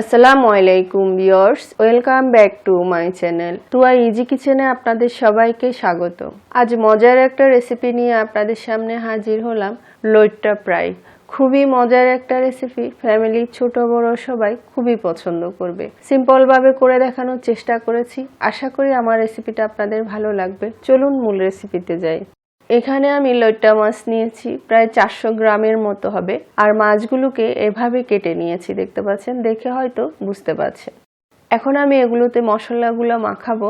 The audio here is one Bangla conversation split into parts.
আসসালামু আলাইকুম viewers, welcome back to my channel. To Tuya easy কিচেনে আপনাদের সবাইকে স্বাগত। আজ মজার একটা রেসিপি নিয়ে আপনাদের সামনে হাজির হলাম লইট্টা ফ্রাই। খুবই মজার একটা রেসিপি, ফ্যামিলির ছোট বড় সবাই খুবই পছন্দ করবে। সিম্পলভাবে করে দেখানোর চেষ্টা করেছি, আশা করি আমার রেসিপিটা আপনাদের ভালো লাগবে। চলুন মূল রেসিপিতে যাই। এখানে আমি লইট্টা মাছ নিয়েছি, প্রায় চারশো গ্রামের মতো হবে। আর মাছগুলোকে এভাবে কেটে নিয়েছি, দেখতে পাচ্ছেন? দেখে হয়তো বুঝতে পারছেন এখন আমি এগুলোতে মশলাগুলো মাখাবো।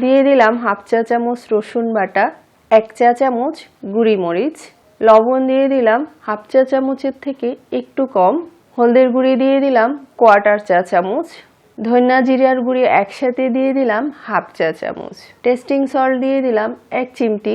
দিয়ে দিলাম হাফ চা চামচ রসুন বাটা, এক চা চামচ গুঁড়ি মরিচ, লবণ দিয়ে দিলাম হাফ চা চামচের থেকে একটু কম, হলদের গুঁড়ি দিয়ে দিলাম কোয়ার্টার চা চামচ, ধনিয়া জিরার গুঁড়ি একসাথে দিয়ে দিলাম হাফ চা চামচ, টেস্টিং সল্ট দিয়ে দিলাম এক চিমটি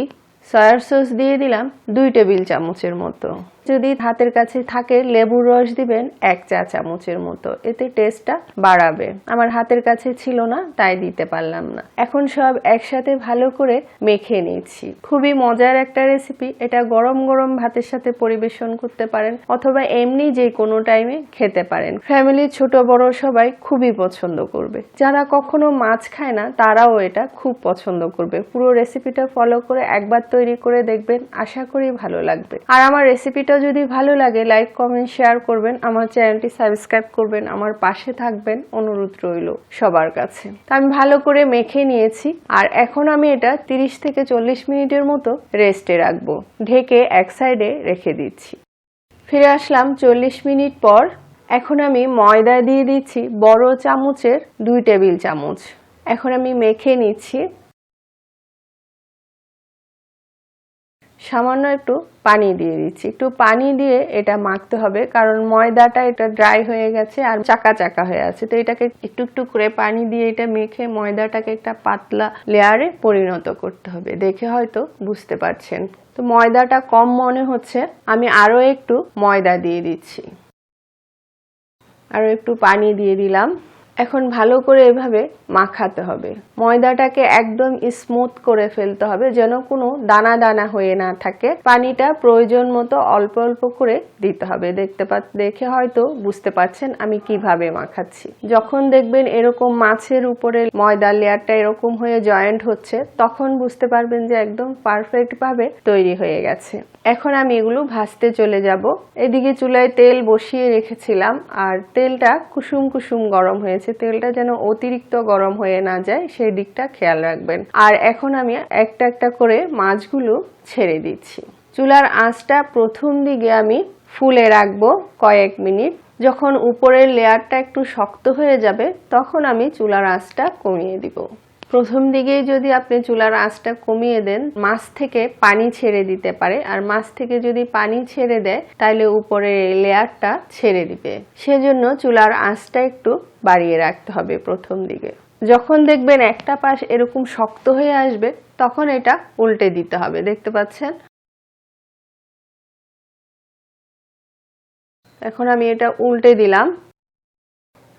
সয়ার সস দিয়ে দিলাম দুই টেবিল চামচের মতো। যদি হাতের কাছে থাকে লেবুর রস দিবেন এক চা চামচের মতো। এতে টেস্টটা বাড়াবে। আমার হাতের কাছে ছিল না, তাই দিতে পারলাম না। এখন সব একসাথে ভালো করে মেখে নিচ্ছি। খুবই মজার একটা রেসিপি এটা গরম গরম ভাতের সাথে পরিবেশন করতে পারেন অথবা এমনি যে কোনো টাইমে খেতে পারেন। ফ্যামিলির ছোট বড় সবাই খুবই পছন্দ করবে। যারা কখনো মাছ খায় না, তারাও এটা খুব পছন্দ করবে। পুরো রেসিপিটা ফলো করে একবার তৈরি করে দেখবেন। আশা করি ভালো লাগবে। আর আমার রেসিপিটা যদি ভালো লাগে লাইক কমেন্ট শেয়ার করবেন। আমার চ্যানেলটি সাবস্ক্রাইব করবেন। আমার পাশে থাকবেন অনুরোধ রইল সবার কাছে। তা আমি ভালো করে মেখে নিয়েছি। আর এখন আমি এটা 30 থেকে চল্লিশ মিনিটের মতো রেস্টে রাখব। ঢেকে এক সাইডে রেখে দিচ্ছি। ফিরে আসলাম চল্লিশ মিনিট পর। এখন আমি ময়দা দিয়ে দিচ্ছি বড় চামচের দুই টেবিল চামচ। এখন আমি মেখে নিচ্ছি সামান্য একটু পানি দিয়ে দিচ্ছি। একটু পানি দিয়ে এটা মাখতে হবে, কারণ ময়দাটা এটা ড্রাই হয়ে গেছে আর চাকা চাকা হয়ে আছে। তো এটাকে একটু একটু করে পানি দিয়ে এটা মেখে ময়দাটাকে একটা পাতলা লেয়ারে পরিণত করতে হবে। দেখে হয়তো বুঝতে পারছেন। তো ময়দাটা কম মনে হচ্ছে, আমি আরও একটু ময়দা দিয়ে দিচ্ছি। আরও একটু পানি দিয়ে দিলাম। এখন ভালো করে এভাবে মাখাতে হবে। ময়দাটাকে একদম স্মুথ করে ফেলতে হবে যেন কোনো দানা দানা হয়ে না থাকে। পানিটা প্রয়োজন মতো অল্প অল্প করে দিতে হবে। দেখতে পা দেখে হয়তো বুঝতে পারছেন আমি কীভাবে মাখাচ্ছি। যখন দেখবেন এরকম মাছের উপরে ময়দার লেয়ারটা এরকম হয়ে জয়েন্ট হচ্ছে, তখন বুঝতে পারবেন যে একদম পারফেক্ট ভাবে তৈরি হয়ে গেছে। এখন আমি এগুলো ভাজতে চলে যাব। এদিকে চুলায় তেল বসিয়ে রেখেছিলাম আর তেলটা কুসুম কুসুম গরম হয়েছে তেলটা যেন অতিরিক্ত গরম হয়ে না যায়, সেই দিকটা খেয়াল রাখবেন। আর এখন আমি একটা একটা করে মাছগুলো ছেড়ে দিচ্ছি। চুলার আঁচটা প্রথম দিকে আমি ফুলে রাখব কয়েক মিনিট। যখন উপরের লেয়ারটা একটু শক্ত হয়ে যাবে, তখন আমি চুলার আঁচটা কমিয়ে দিব। প্রথম দিকেই যদি আপনি চুলার আঁচটা কমিয়ে দেন, মাছ থেকে পানি ছেড়ে দিতে পারে। আর মাছ থেকে যদি পানি ছেড়ে দেয় তাহলে উপরের লেয়ারটা ছেড়ে দিবে। সেজন্য চুলার আঁচটা একটু বাড়িয়ে রাখতে হবে প্রথম দিকে। যখন দেখবেন একটা পাশ এরকম শক্ত হয়ে আসবে, তখন এটা উল্টে দিতে হবে। দেখতে পাচ্ছেন? এখন আমি এটা উল্টে দিলাম।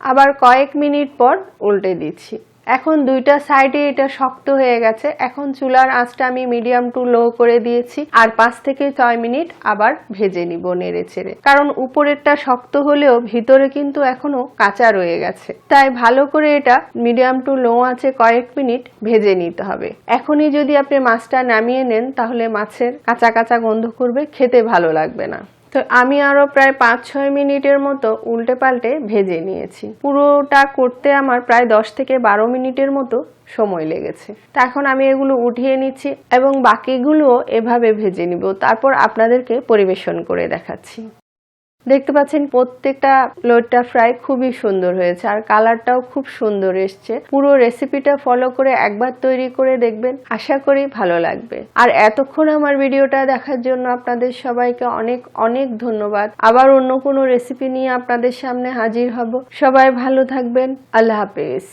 আবার কয়েক মিনিট পর উল্টে দিচ্ছি। এখন দুইটা সাইডে এটা শক্ত হয়ে গেছে। এখন চুলার আঁচটা আমি মিডিয়াম টু লো করে দিয়েছি। আর পাঁচ থেকে ছয় মিনিট আবার ভেজে নিব নেড়ে ছেড়ে কারণ উপরেরটা শক্ত হলেও ভিতরে কিন্তু এখনও কাঁচা রয়ে গেছে। তাই ভালো করে এটা মিডিয়াম টু লো আছে কয়েক মিনিট ভেজে নিতে হবে। এখনই যদি আপনি মাছটা নামিয়ে নেন, তাহলে মাছের কাঁচা কাঁচা গন্ধ করবে, খেতে ভালো লাগবে না। তো আমি আরও প্রায় পাঁচ ছয় মিনিটের মতো উল্টে পাল্টে ভেজে নিয়েছি। পুরোটা করতে আমার প্রায় দশ থেকে বারো মিনিটের মতো সময় লেগেছে। তো এখন আমি এগুলো উঠিয়ে নিচ্ছি এবং বাকিগুলোও এভাবে ভেজে নিব। তারপর আপনাদেরকে পরিবেশন করে দেখাচ্ছি। দেখতে পাচ্ছেন প্রত্যেকটা লোটটা ফ্রাই খুবই সুন্দর হয়েছে, আর কালারটাও খুব সুন্দর এসছে। পুরো রেসিপিটা ফলো করে একবার তৈরি করে দেখবেন, আশা করি ভালো লাগবে। আর এতক্ষণ আমার ভিডিওটা দেখার জন্য আপনাদের সবাইকে অনেক অনেক ধন্যবাদ। আবার অন্য কোনো রেসিপি নিয়ে আপনাদের সামনে হাজির হব। সবাই ভালো থাকবেন, আল্লাহ হাফেজ।